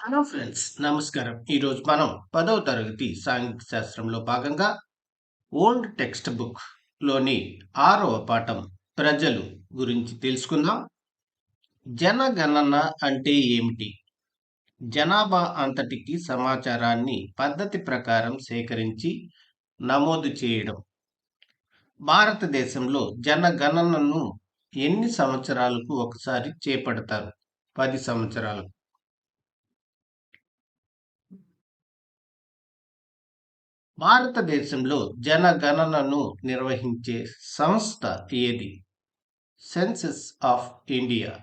Hello friends నమస్కారం. ఈరోజు మనం పదవ తరగతి సాంఘిక శాస్త్రంలో భాగంగా ఓల్డ్ టెక్స్ట్ బుక్లోని ఆరవ పాఠం ప్రజలు గురించి తెలుసుకుందాం. జనగణన అంటే ఏమిటి? జనాభా అంతటికి సమాచారాన్ని పద్ధతి ప్రకారం సేకరించి నమోదు చేయడం. భారతదేశంలో జనగణనను ఎన్ని సంవత్సరాలకు ఒకసారి చేపడతారు? పది సంవత్సరాలకు భారతదేశంలో జనగణనను నిర్వహించే సంస్థ ఏది? సెన్సెస్ ఆఫ్ ఇండియా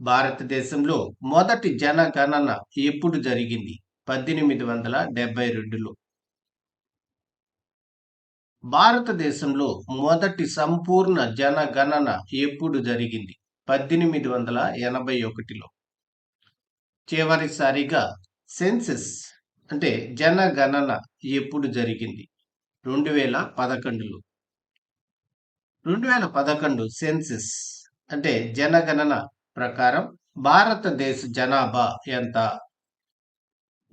భారతదేశంలో మొదటి జనగణన ఎప్పుడు జరిగింది? పద్దెనిమిది వందల డెబ్బై రెండులో. భారతదేశంలో మొదటి సంపూర్ణ జనగణన ఎప్పుడు జరిగింది? పద్దెనిమిది వందల ఎనభై ఒకటిలో. చివరిసారిగా సెన్సెస్ అంటే జనగణన ఎప్పుడు జరిగింది? రెండు వేల పదకొండులో. రెండు వేల పదకొండు సెన్సస్ అంటే జనగణన ప్రకారం భారతదేశ జనాభా ఎంత?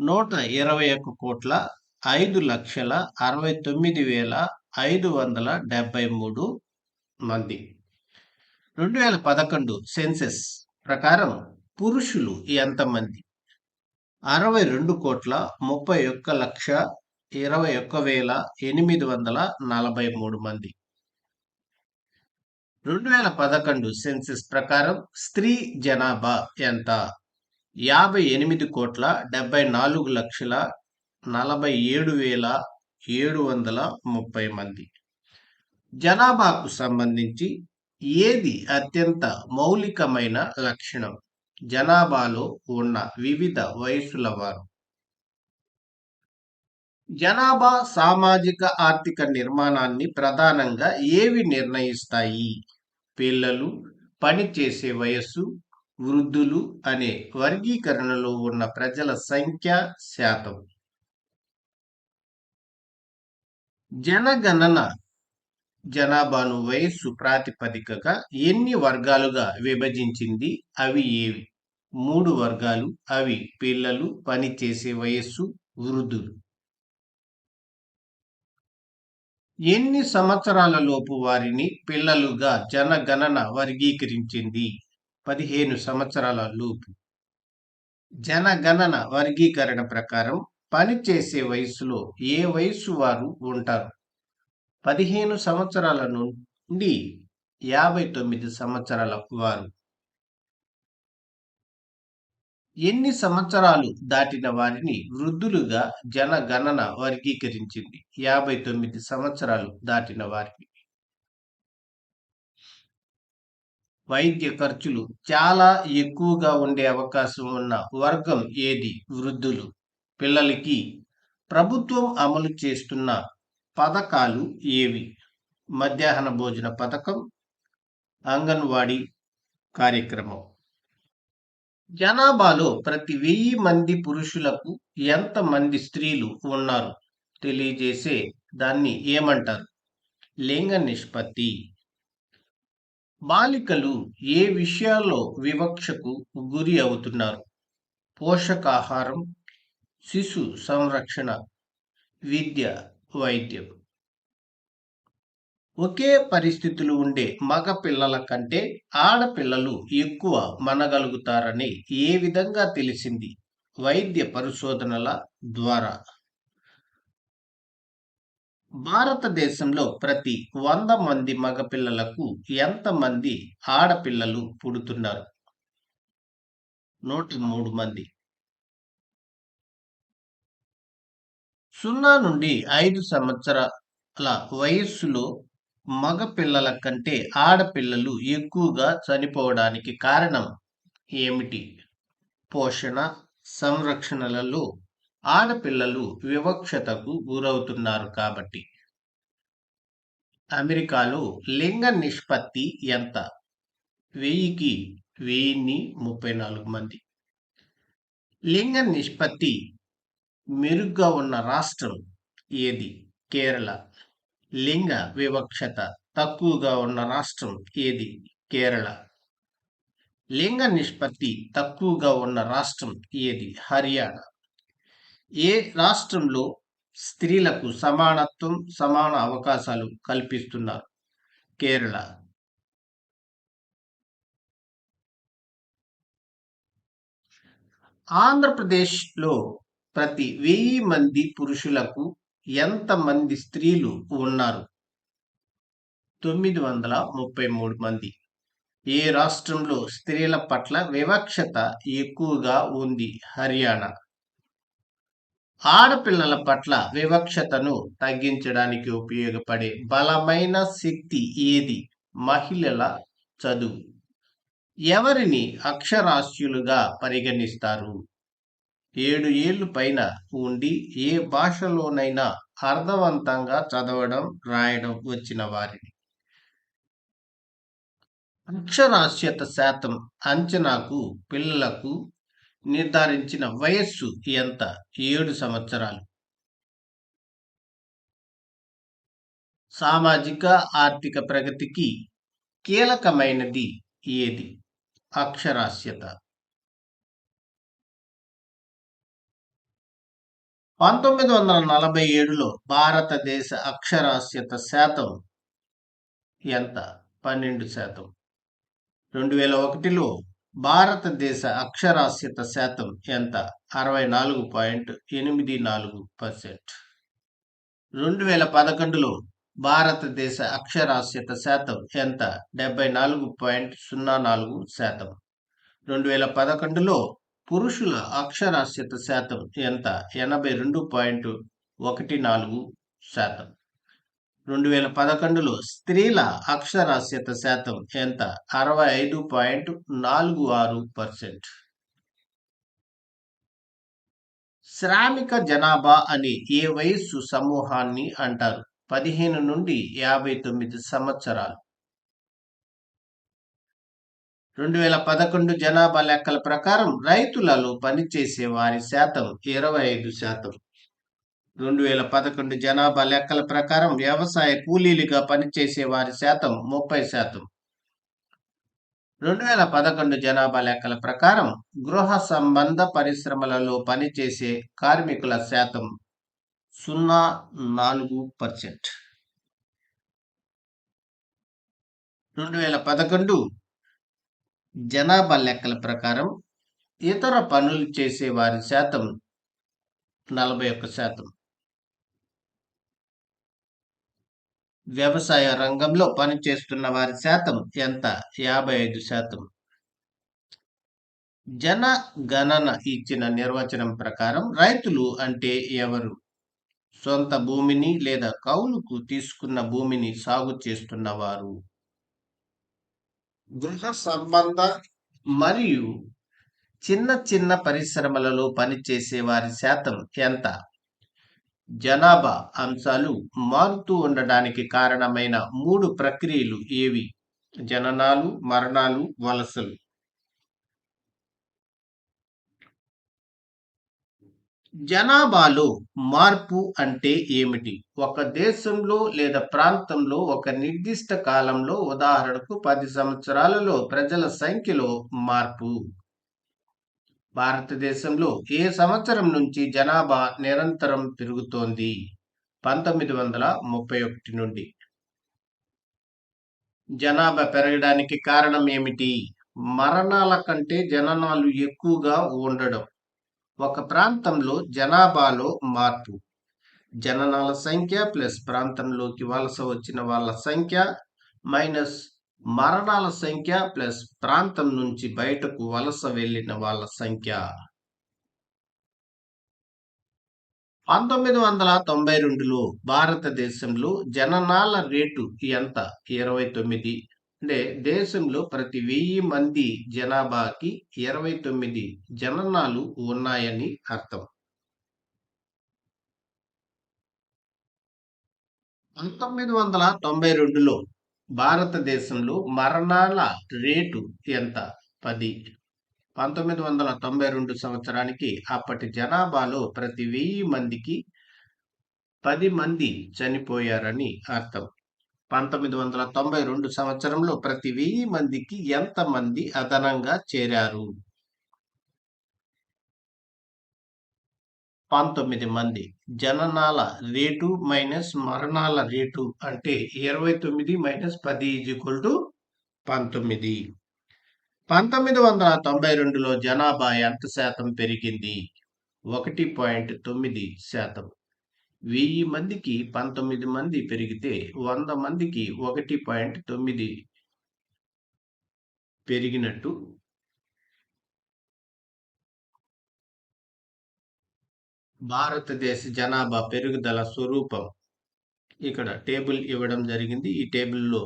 నూట ఇరవై ఒక్క కోట్ల ఐదు లక్షల అరవై తొమ్మిది వేల ఐదు వందల డెబ్బై మూడు మంది. రెండు వేల పదకొండు సెన్సెస్ ప్రకారం పురుషులు ఎంతమంది అరవై రెండు కోట్ల ముప్పై ఒక్క లక్ష ఇరవై ఒక్క వేల ఎనిమిది వందల నలభై మూడు మంది. రెండు వేల పదకొండు సెన్సిస్ ప్రకారం స్త్రీ జనాభా ఎంత? యాభై ఎనిమిది కోట్ల డెబ్బై నాలుగు లక్షల నలభై ఏడు వేల ఏడు వందల ముప్పై మంది. జనాభాకు సంబంధించి ఏది అత్యంత మౌలికమైన లక్షణం? జనాభాలో ఉన్న వివిధ వయస్సుల వారు. జనాభా సామాజిక ఆర్థిక నిర్మాణాన్ని ప్రధానంగా ఏవి నిర్ణయిస్తాయి? పిల్లలు పనిచేసే వయస్సు వృద్ధులు అనే వర్గీకరణలో ఉన్న ప్రజల సంఖ్య శాతం. జనగణన జనాభాను వయస్సు ప్రాతిపదికగా ఎన్ని వర్గాలుగా విభజించింది? అవి ఏవి? మూడు వర్గాలు. అవి పిల్లలు పనిచేసే వయస్సు వృద్ధులు. ఎన్ని సంవత్సరాలలోపు వారిని పిల్లలుగా జనగణన వర్గీకరించింది? పదిహేను సంవత్సరాల లోపు జనగణన వర్గీకరణ ప్రకారం పనిచేసే వయసులో ఏ వయసు వారు ఉంటారు? పదిహేను సంవత్సరాల నుండి యాభై తొమ్మిది సంవత్సరాల వారు. ఎన్ని సంవత్సరాలు దాటిన వారిని వృద్ధులుగా జనగణన వర్గీకరించింది? యాభై తొమ్మిది సంవత్సరాలు దాటిన వారిని వైద్య ఖర్చులు చాలా ఎక్కువగా ఉండే అవకాశం ఉన్న వర్గం ఏది? వృద్ధులు. పిల్లలకి ప్రభుత్వం అమలు చేస్తున్న పథకాలు ఏవి? మధ్యాహ్న భోజన పథకం అంగన్వాడీ కార్యక్రమం. జనాభాలో ప్రతి వెయ్యి మంది పురుషులకు ఎంతమంది స్త్రీలు ఉన్నారు? తెలియజేసే దాన్ని ఏమంటారు? లింగ నిష్పత్తి. బాలికలు ఏ విషయాల్లో వివక్షకు గురి అవుతున్నారు? పోషకాహారం శిశు సంరక్షణ విద్య వైద్యం. ఒకే పరిస్థితులు ఉండే మగ పిల్లల కంటే ఆడపిల్లలు ఎక్కువ మనగలుగుతారని ఏ విధంగా తెలిసింది వైద్య పరిశోధనల ద్వారా? భారతదేశంలో ప్రతి వంద మంది మగపిల్లలకు ఎంతమంది ఆడపిల్లలు పుడుతున్నారు? నూట మూడు మంది. సున్నా నుండి ఐదు సంవత్సరాల వయస్సులో మగ పిల్లల కంటే ఆడపిల్లలు ఎక్కువగా చనిపోవడానికి కారణం ఏమిటి? పోషణ సంరక్షణలలో ఆడపిల్లలు వివక్షతకు గురవుతున్నారు కాబట్టి. అమెరికాలో లింగ నిష్పత్తి ఎంత? వెయ్యికి వెయ్యిన్ని ముప్పై నాలుగు మంది. లింగ నిష్పత్తి మెరుగ్గా ఉన్న రాష్ట్రం ఏది? కేరళ. లింగ వివక్షత తక్కువగా ఉన్న రాష్ట్రం ఏది? కేరళ. లింగ నిష్పత్తి తక్కువగా ఉన్న రాష్ట్రం ఏది? హర్యానా. ఏ రాష్ట్రంలో స్త్రీలకు సమానత్వం సమాన అవకాశాలు కల్పిస్తున్నారు? కేరళ. ఆంధ్రప్రదేశ్లో ప్రతి వెయ్యి మంది పురుషులకు ఎంతమంది స్త్రీలు ఉన్నారు? తొమ్మిది వందల ముప్పై మూడు మంది. ఏ రాష్ట్రంలో స్త్రీల పట్ల వివక్షత ఎక్కువగా ఉంది? హర్యానా. ఆడపిల్లల పట్ల వివక్షతను తగ్గించడానికి ఉపయోగపడే బలమైన శక్తి ఏది? మహిళల చదువు. ఎవరిని అక్షరాస్యులుగా పరిగణిస్తారు? ఏడు ఏళ్ళు పైన ఉండి ఏ భాషలోనైనా అర్థవంతంగా చదవడం రాయడం వచ్చిన వారిని. అక్షరాస్యత శాతం అంచనాకు పిల్లలకు నిర్ధారించిన వయస్సు ఎంత? ఏడు సంవత్సరాలు. సామాజిక ఆర్థిక ప్రగతికి కీలకమైనది ఏది? అక్షరాస్యత. పంతొమ్మిది వందల నలభై ఏడులో భారతదేశ అక్షరాస్యత శాతం ఎంత? పన్నెండు శాతం. రెండు వేల ఒకటిలో భారతదేశ అక్షరాస్యత శాతం ఎంత? అరవై నాలుగు పాయింట్ ఎనిమిది నాలుగు పర్సెంట్. రెండు వేల పదకొండులో భారతదేశ అక్షరాస్యత శాతం ఎంత? డెబ్బై నాలుగు పాయింట్ సున్నా నాలుగు శాతం. రెండు వేల పదకొండులో పురుషుల అక్షరాస్యత శాతం ఎంత? ఎనభై రెండు పాయింట్ ఒకటి నాలుగు శాతం. రెండు వేల పదకొండులో స్త్రీల అక్షరాస్యత శాతం ఎంత? అరవై ఐదు పాయింట్ నాలుగు ఆరు పర్సెంట్. శ్రామిక జనాభా అని ఏ వయస్సు సమూహాన్ని అంటారు? పదిహేను నుండి యాభై తొమ్మిది సంవత్సరాలు. రెండు వేల పదకొండు జనాభా లెక్కల ప్రకారం రైతులలో పనిచేసే వారి శాతం ఇరవై ఐదు శాతం. రెండు వేల పదకొండు జనాభా లెక్కల ప్రకారం వ్యవసాయ కూలీలుగా పనిచేసే వారి శాతం ముప్పై శాతం. రెండు వేల పదకొండు జనాభా లెక్కల ప్రకారం గృహ సంబంధ పరిశ్రమలలో పనిచేసే కార్మికుల శాతం సున్నా నాలుగు పర్సెంట్. రెండు వేల పదకొండు జనాభా లెక్కల ప్రకారం ఇతర పనులు చేసే వారి శాతం నలభై ఒక్క శాతం. వ్యవసాయ రంగంలో పనిచేస్తున్న వారి శాతం ఎంత? యాభై ఐదు శాతం. జన గణన ఇచ్చిన నిర్వచనం ప్రకారం రైతులు అంటే ఎవరు? సొంత భూమిని లేదా కౌలుకు తీసుకున్న భూమిని సాగు చేస్తున్నవారు గృహ సంబంధ మరియు చిన్న చిన్న పరిశ్రమలలో పనిచేసే వారి శాతం ఎంత? జనాభా అంశాలు మారుతూ ఉండడానికి కారణమైన మూడు ప్రక్రియలు ఏవి? జననాలు మరణాలు వలసలు. జనాభాలో మార్పు అంటే ఏమిటి? ఒక దేశంలో లేదా ప్రాంతంలో ఒక నిర్దిష్ట కాలంలో ఉదాహరణకు పది సంవత్సరాలలో ప్రజల సంఖ్యలో మార్పు. భారతదేశంలో ఏ సంవత్సరం నుంచి జనాభా నిరంతరం పెరుగుతోంది? పంతొమ్మిది వందల ముప్పై ఒకటి నుండి. జనాభా పెరగడానికి కారణం ఏమిటి? మరణాల కంటే జననాలు ఎక్కువగా ఉండడం. ఒక ప్రాంతంలో జనాభాలో మార్పు. జననాల సంఖ్య ప్లస్ ప్రాంతంలోకి వలస వచ్చిన వాళ్ళ సంఖ్య మైనస్ మరణాల సంఖ్య ప్లస్ ప్రాంతం నుంచి బయటకు వలస వెళ్ళిన వాళ్ళ సంఖ్య. పంతొమ్మిది వందల తొంభై రెండులో భారతదేశంలో జననాల రేటు ఎంత? ఇరవై తొమ్మిది అంటే దేశంలో ప్రతి వెయ్యి మంది జనాభాకి ఇరవై తొమ్మిది జననాలు ఉన్నాయని అర్థం. పంతొమ్మిది వందల తొంభై రెండులో భారతదేశంలో మరణాల రేటు ఎంత? పది. పంతొమ్మిది వందల తొంభై రెండు సంవత్సరానికి అప్పటి జనాభాలో ప్రతి వెయ్యి మందికి పది మంది చనిపోయారని అర్థం. పంతొమ్మిది వందల తొంభై రెండు సంవత్సరంలో ప్రతి వెయ్యి మందికి ఎంత మంది అదనంగా చేరారు? పంతొమ్మిది మంది. జననాల రేటు మైనస్ మరణాల రేటు అంటే ఇరవై తొమ్మిది మైనస్ పది ఈజ్వల్ టు పంతొమ్మిది. పంతొమ్మిది వందల తొంభై రెండులో జనాభా ఎంత శాతం పెరిగింది? ఒకటి పాయింట్ తొమ్మిది శాతం. వెయ్యి మందికి పంతొమ్మిది మంది పెరిగితే వంద మందికి ఒకటి పాయింట్ తొమ్మిది పెరిగినట్టు భారతదేశ జనాభా పెరుగుదల స్వరూపం. ఇక్కడ టేబుల్ ఇవ్వడం జరిగింది. ఈ టేబుల్లో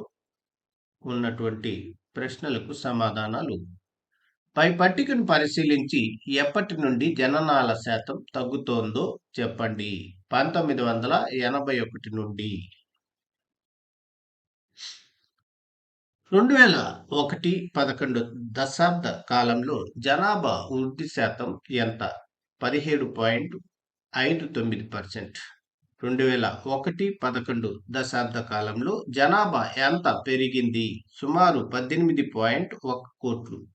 ఉన్నటువంటి ప్రశ్నలకు సమాధానాలు. పై పట్టికను పరిశీలించి ఎప్పటి నుండి జననాల శాతం తగ్గుతోందో చెప్పండి. పంతొమ్మిది వందల ఎనభై ఒకటి నుండి. రెండు వేల ఒకటి పదకొండు దశాబ్ద కాలంలో జనాభా వృద్ధి శాతం ఎంత? పదిహేడు పాయింట్ ఐదు తొమ్మిది పర్సెంట్. రెండు వేల ఒకటి పదకొండు దశాబ్ద కాలంలో జనాభా ఎంత పెరిగింది? సుమారు పద్దెనిమిది పాయింట్ ఒక కోట్లు.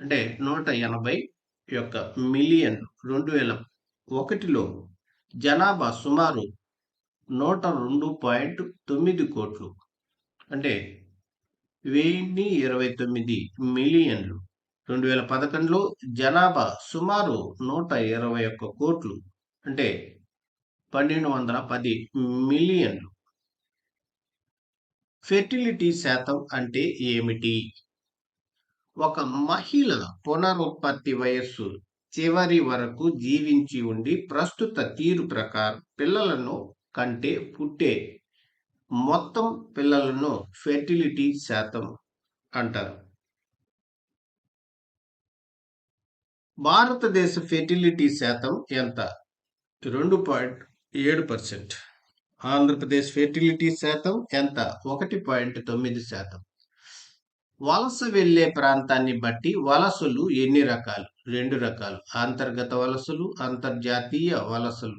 అంటే నూట ఎనభై యొక్క మిలియన్. రెండు వేల ఒకటిలో జనాభా సుమారు నూట రెండు పాయింట్ తొమ్మిది కోట్లు. అంటే వెయ్యి ఇరవై తొమ్మిది మిలియన్లు. రెండు వేల పదకొండులో జనాభా సుమారు నూట ఇరవై ఒక్క కోట్లు. అంటే పన్నెండు వందల పది మిలియన్లు. ఫెర్టిలిటీ శాతం అంటే ఏమిటి? ఒక మహిళ పునరుత్పత్తి వయస్సు చివరి వరకు జీవించి ఉండి ప్రస్తుత తీరు ప్రకారం పిల్లలను కంటే పుట్టే మొత్తం పిల్లలను ఫెర్టిలిటీ శాతం అంటారు. భారతదేశ ఫెర్టిలిటీ శాతం ఎంత? రెండు పాయింట్ ఏడు పర్సెంట్. ఆంధ్రప్రదేశ్ ఫెర్టిలిటీ శాతం ఎంత? ఒకటి పాయింట్ తొమ్మిది శాతం. వలస వెళ్ళే ప్రాంతాన్ని బట్టి వలసలు ఎన్ని రకాలు? రెండు రకాలు. అంతర్గత వలసలు అంతర్జాతీయ వలసలు.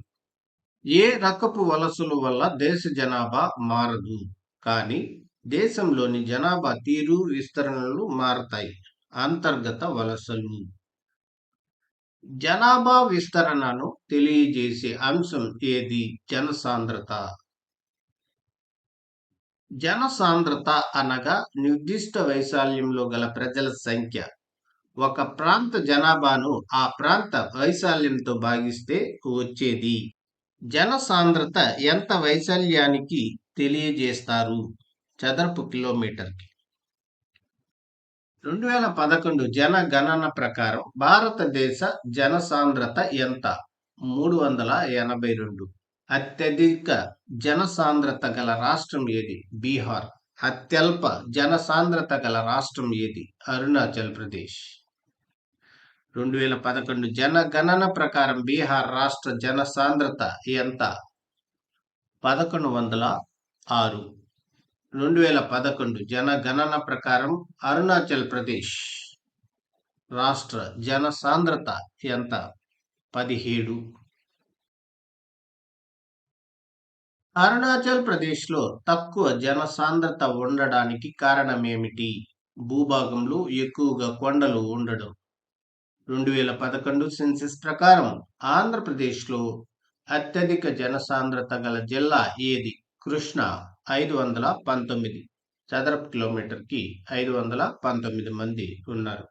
ఏ రకపు వలసల వల్ల దేశ జనాభా మారదు? కానీ దేశంలోని జనాభా తీరు విస్తరణలు మారతాయి. అంతర్గత వలసలు. జనాభా విస్తరణను తెలియజేసే అంశం ఏది? జనసాంద్రత. జనసాంద్రత అనగా నిర్దిష్ట వైశాల్యంలో గల ప్రజల సంఖ్య. ఒక ప్రాంత జనాభాను ఆ ప్రాంత వైశాల్యంతో భాగిస్తే వచ్చేది. జనసాంద్రత ఎంత వైశాల్యానికి తెలియజేస్తారు? చదరపు కిలోమీటర్కి. రెండు వేల పదకొండు జనగణన ప్రకారం భారతదేశ జనసాంద్రత ఎంత? మూడు వందల ఎనభై రెండు. అత్యధిక జనసాంద్రత గల రాష్ట్రం ఏది? బీహార్. అత్యల్ప జనసాంద్రత గల రాష్ట్రం ఏది? అరుణాచల్ ప్రదేశ్. రెండు వేల పదకొండు జనగణన ప్రకారం బీహార్ రాష్ట్ర జనసాంద్రత ఎంత? పదకొండు వందల ఆరు. రెండు వేల పదకొండు జనగణన ప్రకారం అరుణాచల్ ప్రదేశ్ రాష్ట్ర జనసాంద్రత ఎంత? పదిహేడు. అరుణాచల్ ప్రదేశ్లో తక్కువ జనసాంద్రత ఉండడానికి కారణమేమిటి? భూభాగంలో ఎక్కువగా కొండలు ఉండడం. రెండు వేల పదకొండు సెన్సెస్ ప్రకారం ఆంధ్రప్రదేశ్లో అత్యధిక జనసాంద్రత గల జిల్లా ఏది? కృష్ణ ఐదు వందల పంతొమ్మిది. చదరపు కిలోమీటర్కి ఐదు వందల పంతొమ్మిది మంది ఉన్నారు.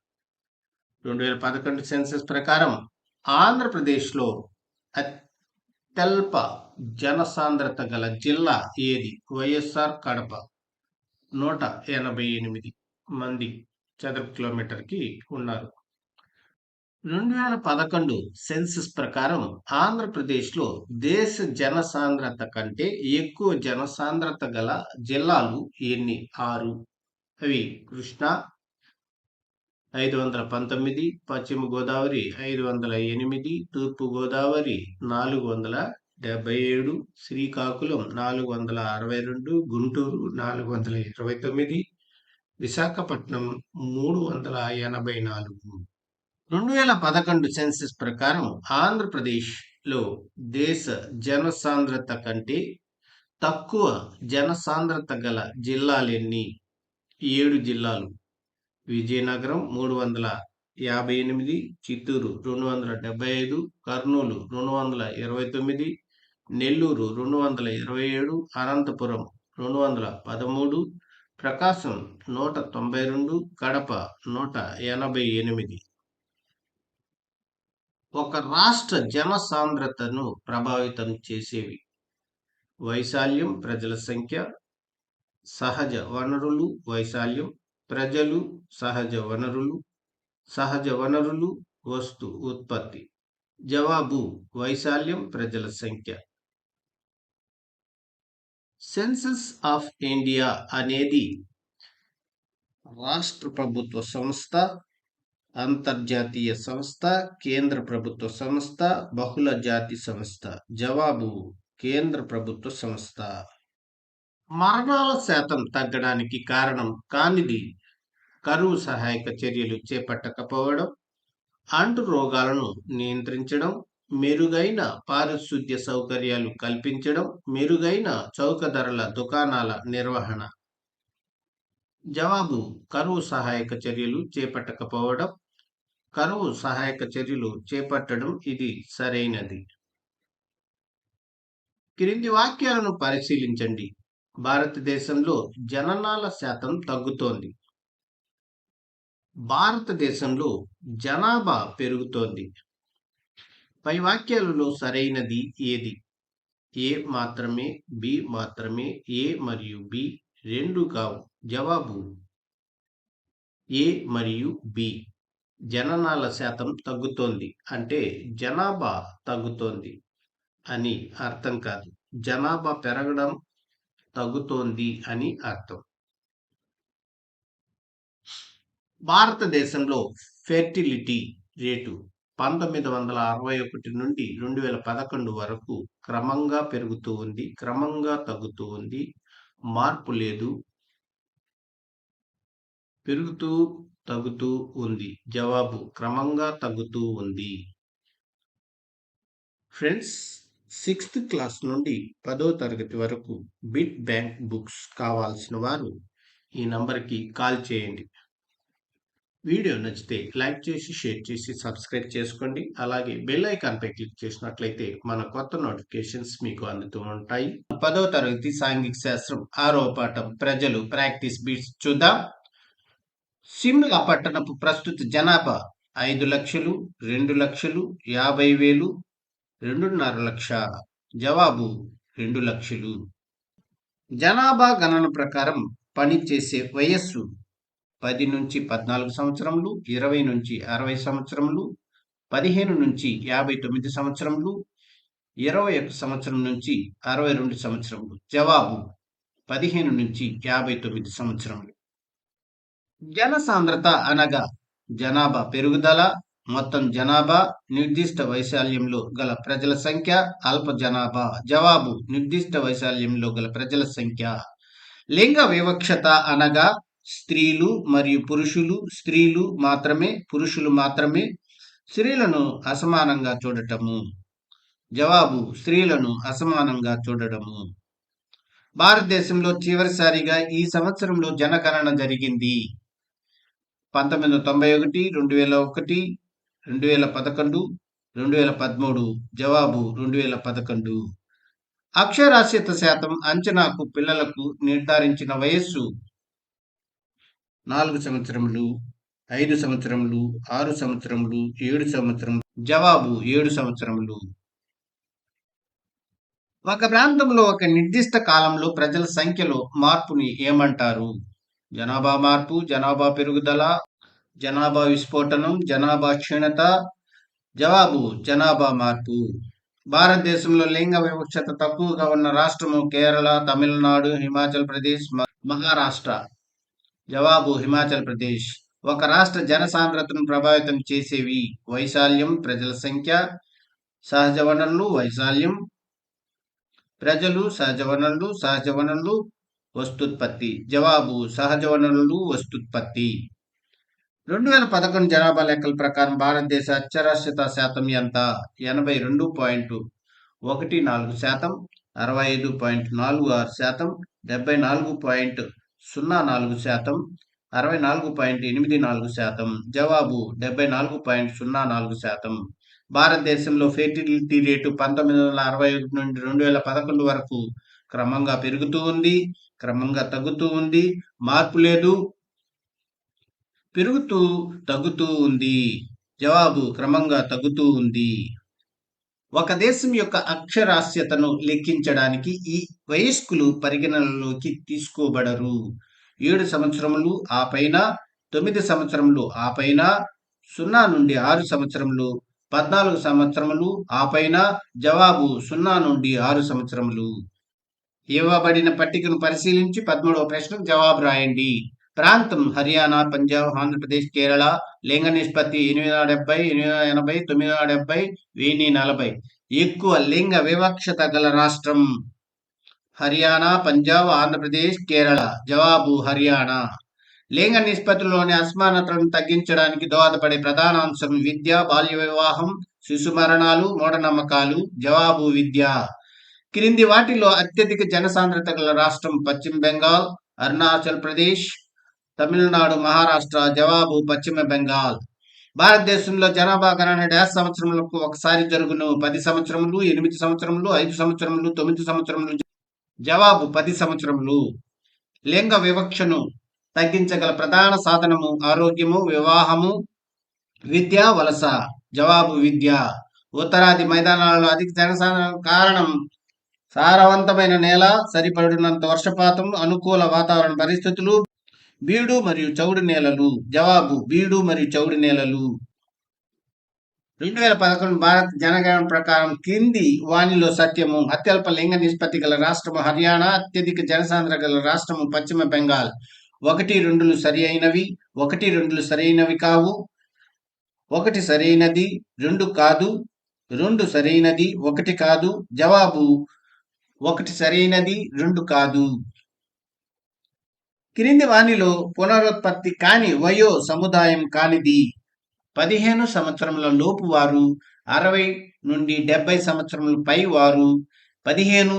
రెండు వేల పదకొండు సెన్సెస్ ప్రకారం ఆంధ్రప్రదేశ్లో అత్యల్ప జనసాంద్రత గల జిల్లా ఏది? వైఎస్ఆర్ కడప. నూట ఎనభై ఎనిమిది మంది చదరపు కిలోమీటర్కి ఉన్నారు. రెండు వేల పదకొండు సెన్సస్ ప్రకారం ఆంధ్రప్రదేశ్లో దేశ జనసాంద్రత కంటే ఎక్కువ జనసాంద్రత గల జిల్లాలు ఎన్ని? ఆరు. అవి కృష్ణా ఐదు వందల పంతొమ్మిది పశ్చిమ గోదావరి ఐదు వందల ఎనిమిది తూర్పు గోదావరి నాలుగు వందల డెబ్బై ఏడు శ్రీకాకుళం నాలుగు వందల అరవై రెండు గుంటూరు నాలుగు వందల ఇరవై తొమ్మిది విశాఖపట్నం మూడు వందల ఎనభై నాలుగు. రెండు వేల పదకొండు సెన్సస్ ప్రకారం ఆంధ్రప్రదేశ్లో దేశ జనసాంద్రత కంటే తక్కువ జనసాంద్రత గల జిల్లాలెన్ని ఏడు జిల్లాలు. విజయనగరం మూడు వందల యాభై ఎనిమిది చిత్తూరు రెండు వందల డెబ్బై ఐదు కర్నూలు రెండు వందల ఇరవై తొమ్మిది నెల్లూరు రెండు వందల ఇరవై ఏడు అనంతపురం రెండు వందల పదమూడు ప్రకాశం నూట తొంభై రెండు కడప నూట ఎనభై ఎనిమిది. ఒక రాష్ట్ర జన సాంద్రతను ప్రభావితం చేసేవి. వైశాల్యం ప్రజల సంఖ్య సహజ వనరులు వైశాల్యం ప్రజలు సహజ వనరులు సహజ వనరులు వస్తు ఉత్పత్తి. జవాబు వైశాల్యం ప్రజల సంఖ్య. సెన్సస్ ఆఫ్ ఇండియా అనేది రాష్ట్ర ప్రభుత్వ సంస్థ అంతర్జాతీయ సంస్థ కేంద్ర ప్రభుత్వ సంస్థ బహుళ జాతి సంస్థ. జవాబు కేంద్ర ప్రభుత్వ సంస్థ. మరణాల శాతం తగ్గడానికి కారణం కానిది కరువు సహాయక చర్యలు చేపట్టకపోవడం అంటు రోగాలను నియంత్రించడం మెరుగైన పారిశుద్ధ్య సౌకర్యాలు కల్పించడం మెరుగైన చౌక ధరల దుకాణాల నిర్వహణ. జవాబు కరువు సహాయక చర్యలు చేపట్టకపోవడం కరువు సహాయక చర్యలు చేపట్టడం ఇది సరైనది. క్రింది వాక్యాలను పరిశీలించండి. భారతదేశంలో జననాల శాతం తగ్గుతోంది. భారతదేశంలో జనాభా పెరుగుతోంది. పై వాక్యాలలో సరైనది ఏది? ఏ మాత్రమే బి మాత్రమే ఏ మరియు బి రెండు కావు. జవాబు ఏ మరియు బి. జననాల శాతం తగ్గుతోంది. అంటే జనాభా తగ్గుతోంది అని అర్థం కాదు. జనాభా పెరగడం తగ్గుతోంది అని అర్థం. భారతదేశంలో ఫెర్టిలిటీ రేటు పంతొమ్మిది వందల అరవై ఒకటి నుండి రెండు వేల పదకొండు వరకు క్రమంగా పెరుగుతూ ఉంది. క్రమంగా తగ్గుతూ ఉంది. మార్పు లేదు. పెరుగుతూ తగ్గుతూ ఉంది. జవాబు క్రమంగా తగ్గుతూ ఉంది. ఫ్రెండ్స్ సిక్స్త్ క్లాస్ నుండి పదో తరగతి వరకు బిట్ బ్యాంక్ బుక్స్ కావాల్సిన వారు ఈ నంబర్కి కాల్ చేయండి. వీడియో నచ్చితే లైక్ చేసి షేర్ చేసి సబ్స్క్రైబ్ చేసుకోండి. అలాగే బెల్ ఐకాన్పై క్లిక్ చేసినట్లయితే మన కొత్త నోటిఫికేషన్స్ మీకు అందుతూ ఉంటాయి. పదో తరగతి సాంఘిక శాస్త్రం ఆరో పాఠం ప్రజలు ప్రాక్టీస్ బీట్స్ చూద్దాం. సిమ్లా పట్టణపు ప్రస్తుత జనాభా ఐదు లక్షలు రెండు లక్షలు యాభై వేలు రెండున్నర లక్ష. జవాబు రెండు లక్షలు. జనాభా గణన ప్రకారం పనిచేసే వయస్సు పది నుంచి పద్నాలుగు సంవత్సరములు ఇరవై నుంచి అరవై సంవత్సరములు పదిహేను నుంచి యాభై తొమ్మిది సంవత్సరములు ఇరవై ఒక సంవత్సరం నుంచి అరవై రెండు సంవత్సరములు. జవాబు పదిహేను నుంచి యాభై తొమ్మిది సంవత్సరములు. జన సాంద్రత అనగా జనాభా పెరుగుదల మొత్తం జనాభా నిర్దిష్ట వైశాల్యంలో గల ప్రజల సంఖ్య అల్ప జనాభా జవాబు నిర్దిష్ట వైశాల్యంలో గల ప్రజల సంఖ్య. లింగ వివక్షత అనగా స్త్రీలు మరియు పురుషులు స్త్రీలు మాత్రమే పురుషులు మాత్రమే స్త్రీలను అసమానంగా చూడటము. జవాబు స్త్రీలను అసమానంగా చూడటము భారతదేశంలో చివరిసారిగా ఈ సంవత్సరంలో జనగణన జరిగింది. పంతొమ్మిది వందల తొంభై ఒకటి రెండు వేల ఒకటి రెండు వేల పదకొండు రెండు వేల పదమూడు. జవాబు రెండు వేల పదకొండు. అక్షరాస్యత శాతం అంచనాకు పిల్లలకు నిర్ధారించిన వయస్సు నాలుగు సంవత్సరములు ఐదు సంవత్సరములు ఆరు సంవత్సరములు ఏడు సంవత్సరం జవాబు ఏడు సంవత్సరములు. ఒక ప్రాంతంలో ఒక నిర్దిష్ట కాలంలో ప్రజల సంఖ్యలో మార్పుని ఏమంటారు? జనాభా మార్పు జనాభా పెరుగుదల జనాభా విస్ఫోటనం జనాభా క్షీణత. జవాబు జనాభా మార్పు. భారతదేశంలో లింగ వివక్షత తక్కువగా ఉన్న రాష్ట్రము కేరళ తమిళనాడు హిమాచల్ ప్రదేశ్ మహారాష్ట్ర. జవాబు హిమాచల్ ప్రదేశ్. ఒక రాష్ట్ర జనసాంద్రతను ప్రభావితం చేసేవి వైశాల్యం ప్రజల సంఖ్య సహజ వనరులు వైశాల్యం. ప్రజలు సహజ వనరులు సహజ వనరులు వస్తుత్పత్తి. జవాబు సహజ వనరులు వస్తుత్పత్తి. రెండు వేల పదకొండు జనాభా లెక్కల ప్రకారం భారతదేశ అక్షరాస్యత శాతం ఎంత? ఎనభై రెండు పాయింట్ ఒకటి నాలుగు శాతం అరవై ఐదు పాయింట్ నాలుగు ఆరు శాతం డెబ్బై నాలుగు పాయింట్ సున్నా నాలుగు శాతం అరవై నాలుగు పాయింట్ ఎనిమిది నాలుగు శాతం జవాబు డెబ్బై నాలుగు పాయింట్ సున్నా నాలుగు శాతం. భారతదేశంలో ఫెర్టిలిటీ రేటు పంతొమ్మిది వందల అరవై ఒకటి నుండి రెండు వేల పదకొండు వరకు క్రమంగా పెరుగుతూ ఉంది. క్రమంగా తగ్గుతూ ఉంది. మార్పు లేదు. పెరుగుతూ తగ్గుతూ ఉంది. జవాబు క్రమంగా తగ్గుతూ ఉంది. ఒక దేశం యొక్క అక్షరాస్యతను లెక్కించడానికి ఈ వయస్కులు పరిగణనలోకి తీసుకోబడరు. ఏడు సంవత్సరములు ఆ పైన తొమ్మిది సంవత్సరములు ఆ పైన సున్నా నుండి ఆరు సంవత్సరములు పద్నాలుగు సంవత్సరములు ఆ పైన జవాబు సున్నా నుండి ఆరు సంవత్సరములు. ఇవ్వబడిన పట్టికను పరిశీలించి పదమూడవ ప్రశ్నకు జవాబు రాయండి. ప్రాంతం హర్యానా పంజాబ్ ఆంధ్రప్రదేశ్ కేరళ లింగ నిష్పత్తి ఎనిమిది వందల డెబ్బై ఎనిమిది వందల ఎనభై తొమ్మిది వందల డెబ్బై వెయ్యి నలభై. ఎక్కువ లింగ వివక్షత గల రాష్ట్రం హర్యానా పంజాబ్ ఆంధ్రప్రదేశ్ కేరళ. జవాబు హర్యానా. లింగ నిష్పత్తిలోని అసమానతలను తగ్గించడానికి దోహదపడే ప్రధాన అంశం విద్య బాల్య వివాహం శిశు మరణాలు మూఢనమ్మకాలు. జవాబు విద్య. క్రింది వాటిలో అత్యధిక జనసాంద్రత గల రాష్ట్రం పశ్చిమ బెంగాల్ అరుణాచల్ ప్రదేశ్ తమిళనాడు మహారాష్ట్ర జవాబు పశ్చిమ బెంగాల్. భారతదేశంలో జనాభా గణన డ్యాష్ సంవత్సరములకు ఒకసారి జరుగును. పది సంవత్సరములు ఎనిమిది సంవత్సరములు ఐదు సంవత్సరములు తొమ్మిది సంవత్సరములు జవాబు పది సంవత్సరములు. లింగ వివక్షను తగ్గించగల ప్రధాన సాధనము ఆరోగ్యము వివాహము విద్య వలస. జవాబు విద్య. ఉత్తరాది మైదానాలలో అధిక జనసాధారణ కారణం సారవంతమైన నేల సరిపడినంత వర్షపాతం అనుకూల వాతావరణ పరిస్థితులు బీడు మరియు చౌడు నేలలు. జవాబు బీడు మరియు చౌడు నేలలు. రెండు వేల పదకొండు భారత జనగణన ప్రకారం కింది వాణిలో సత్యము అత్యల్ప లింగ నిష్పత్తి గల రాష్ట్రము హర్యానా అత్యధిక జనసాంద్ర గల రాష్ట్రము పశ్చిమ బెంగాల్. ఒకటి రెండులు సరి అయినవి ఒకటి రెండులు సరైనవి కావు. ఒకటి సరైనది రెండు కాదు రెండు సరైనది ఒకటి కాదు. జవాబు ఒకటి సరైనది రెండు కాదు. క్రింది వాణిలో పునరుత్పత్తి కాని వయో సముదాయం కానిది. పదిహేను సంవత్సరముల లోపు వారు అరవై నుండి డెబ్బై సంవత్సరముల పై వారు పదిహేను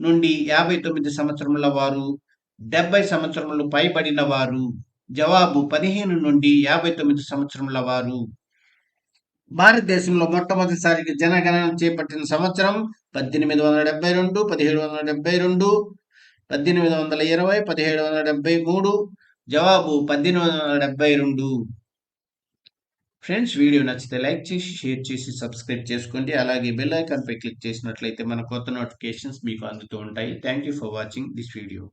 నుండి యాభై తొమ్మిది సంవత్సరముల వారు డెబ్బై సంవత్సరములు పైబడిన వారు. జవాబు పదిహేను నుండి యాభై తొమ్మిది సంవత్సరముల వారు. భారతదేశంలో మొట్టమొదటిసారిగా జనగణన చేపట్టిన సంవత్సరం పద్దెనిమిది వందల డెబ్బై రెండు పదిహేడు వందల డెబ్బై రెండు పద్దెనిమిది వందల ఇరవై పదిహేడు వందల డెబ్బై మూడు. జవాబు పద్దెనిమిది వందల డెబ్బై రెండు. ఫ్రెండ్స్ వీడియో నచ్చితే లైక్ చేసి షేర్ చేసి సబ్స్క్రైబ్ చేసుకోండి. అలాగే బెల్ ఐకాన్ పై క్లిక్ చేసినట్లయితే మన కొత్త నోటిఫికేషన్స్ మీకు అందుతూ ఉంటాయి. Thank you for watching this video.